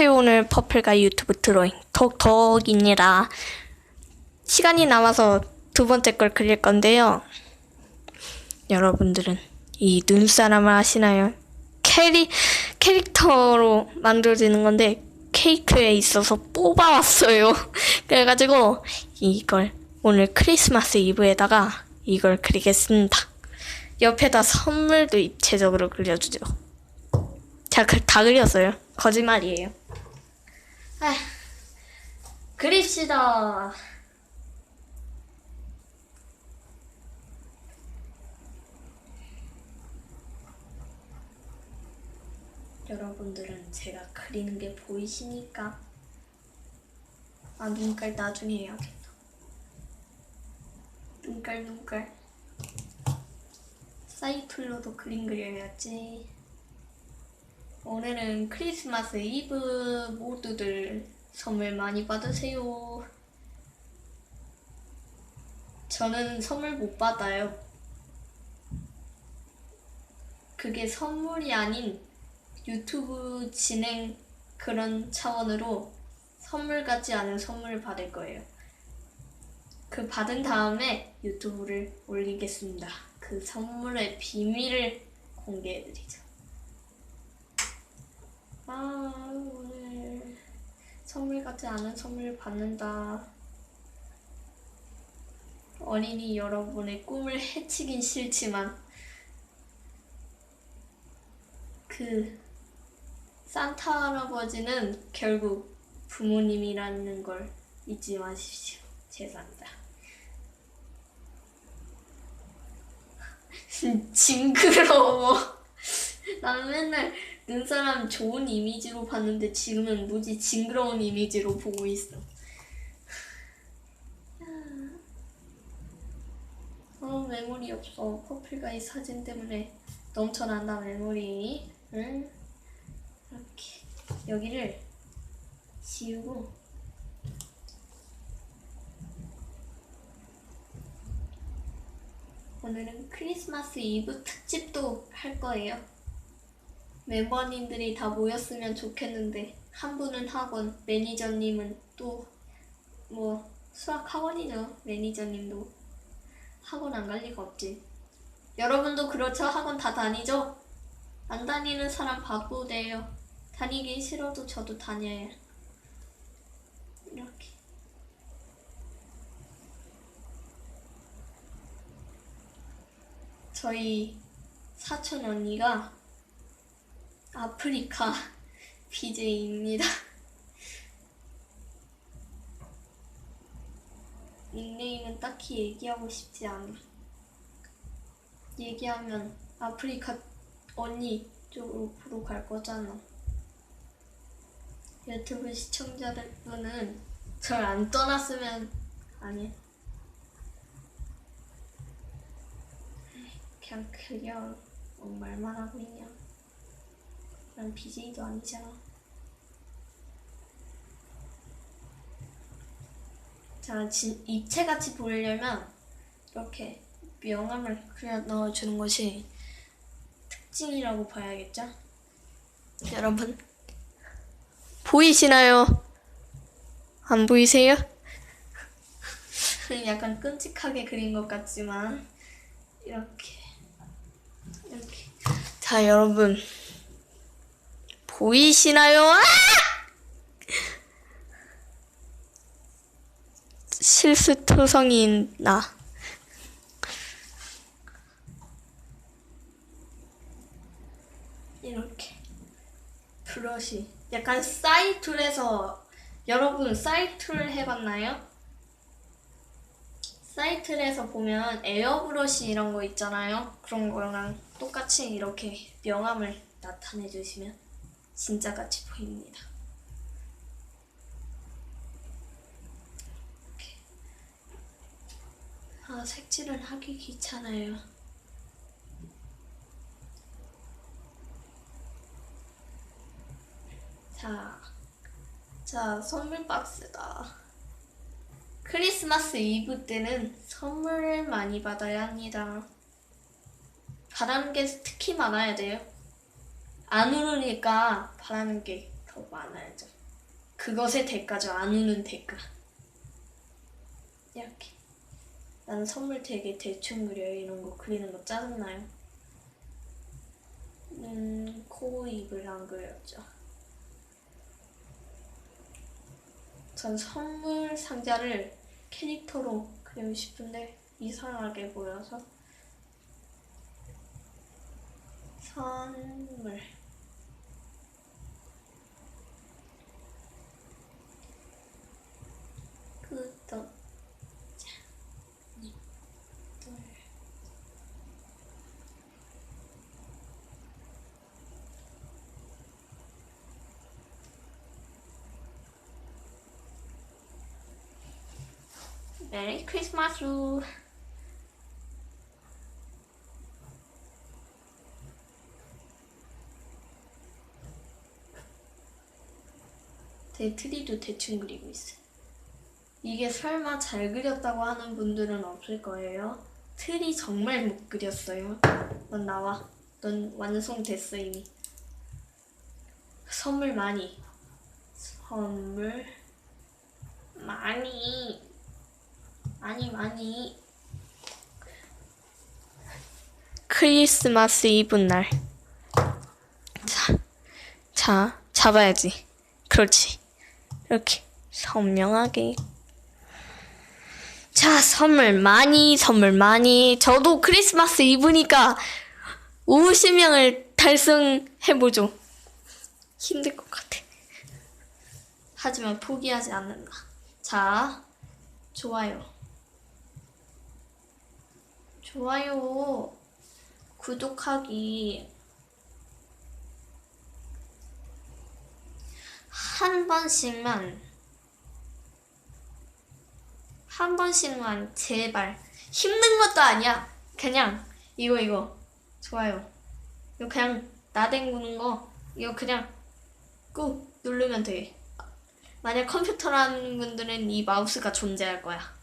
안녕하세요. 오늘 퍼플가 유튜브 드로잉 톡톡입니다. 시간이 남아서 두 번째 걸 그릴 건데요. 여러분들은 이 눈사람을 아시나요? 캐리, 캐릭터로 만들어지는 건데 케이크에 있어서 뽑아왔어요. 그래가지고 이걸 오늘 크리스마스 이브에다가 이걸 그리겠습니다. 옆에다 선물도 입체적으로 그려주죠. 자, 그, 다 그렸어요. 거짓말이에요. 아, 그립시다. 여러분들은 제가 그리는 게 보이시니까 아 눈깔 나중에 해야겠다. 눈깔 눈깔 사이클로도 그림 그려야지. 올해는 크리스마스 이브 모두들 선물 많이 받으세요. 저는 선물 못 받아요. 그게 선물이 아닌 유튜브 진행 그런 차원으로 선물 같지 않은 선물을 받을 거예요. 그 받은 다음에 유튜브를 올리겠습니다. 그 선물의 비밀을 공개해드리죠. 아, 오늘 선물 같지 않은 선물을 받는다. 어린이 여러분의 꿈을 해치긴 싫지만, 그, 산타 할아버지는 결국 부모님이라는 걸 잊지 마십시오. 죄송합니다. 징그러워. 난 맨날 눈사람 좋은 이미지로 봤는데 지금은 무지 징그러운 이미지로 보고 있어. 어, 메모리 없어. 커플가이 사진 때문에 넘쳐난다, 메모리. 응? 이렇게. 여기를 지우고. 오늘은 크리스마스 이브 특집도 할 거예요. 멤버님들이 다 모였으면 좋겠는데 한 분은 학원, 매니저님은 또 뭐 수학 학원이죠. 매니저님도 학원 안 갈 리가 없지. 여러분도 그렇죠? 학원 다 다니죠? 안 다니는 사람 바보대요. 다니기 싫어도 저도 다녀요. 이렇게. 저희 사촌 언니가 아프리카 BJ입니다. 닉네임은 딱히 얘기하고 싶지 않아. 얘기하면 아프리카 언니 쪽으로 갈 거잖아. 유튜브 시청자분은 절 안 떠났으면 아니. 그냥 그냥 뭐 말만 하고 있냐. 난 BJ도 아니잖아. 자, 지, 입체같이 보이려면 이렇게 명암을 그려 넣어주는 것이 특징이라고 봐야겠죠? 여러분, 보이시나요? 안 보이세요? 약간 끔찍하게 그린 것 같지만 이렇게 이렇게 자 여러분 보이시나요? 아! 실수 토성인 나. 이렇게 브러쉬 약간 사이툴에서 여러분 사이툴 해봤나요? 사이틀에서 보면 에어브러쉬 이런 거 있잖아요. 그런 거랑 똑같이 이렇게 명암을 나타내 주시면 진짜 같이 보입니다. 아, 색칠은 하기 귀찮아요. 자, 자, 선물 박스다. 크리스마스 이브 때는 선물을 많이 받아야 합니다. 바라는 게 특히 많아야 돼요. 안 오르니까 바라는 게더더 많아야죠. 그것의 대가죠. 안 우는 대가. 이렇게. 나는 선물 되게 대충 그려요. 이런 거 그리는 거 짜증나요. 음, 코, 입을 안 그렸죠. 전 선물 상자를 캐릭터로 그리고 싶은데 이상하게 보여서 선물 구독자 둘 메리 크리스마스 제 트리도 대충 그리고 있어요. 이게 설마 잘 그렸다고 하는 분들은 없을 거예요. 트리 정말 못 그렸어요. 넌 나와. 넌 완성됐어 이미. 선물 많이. 선물 많이. 많이 많이. 크리스마스 이브 날. 자, 자, 잡아야지. 그렇지. 이렇게 선명하게. 자, 선물 많이, 선물 많이. 저도 크리스마스 이브니까 50명을 달성해보죠. 힘들 것 같아. 하지만 포기하지 않는다. 자, 좋아요. 좋아요. 구독하기. 한 번씩만. 한 번씩만 제발. 힘든 것도 아니야. 그냥 이거 이거. 좋아요. 이거 그냥 나댕구는 거. 이거 그냥 꾹 누르면 돼. 만약 컴퓨터라는 분들은 이 마우스가 존재할 거야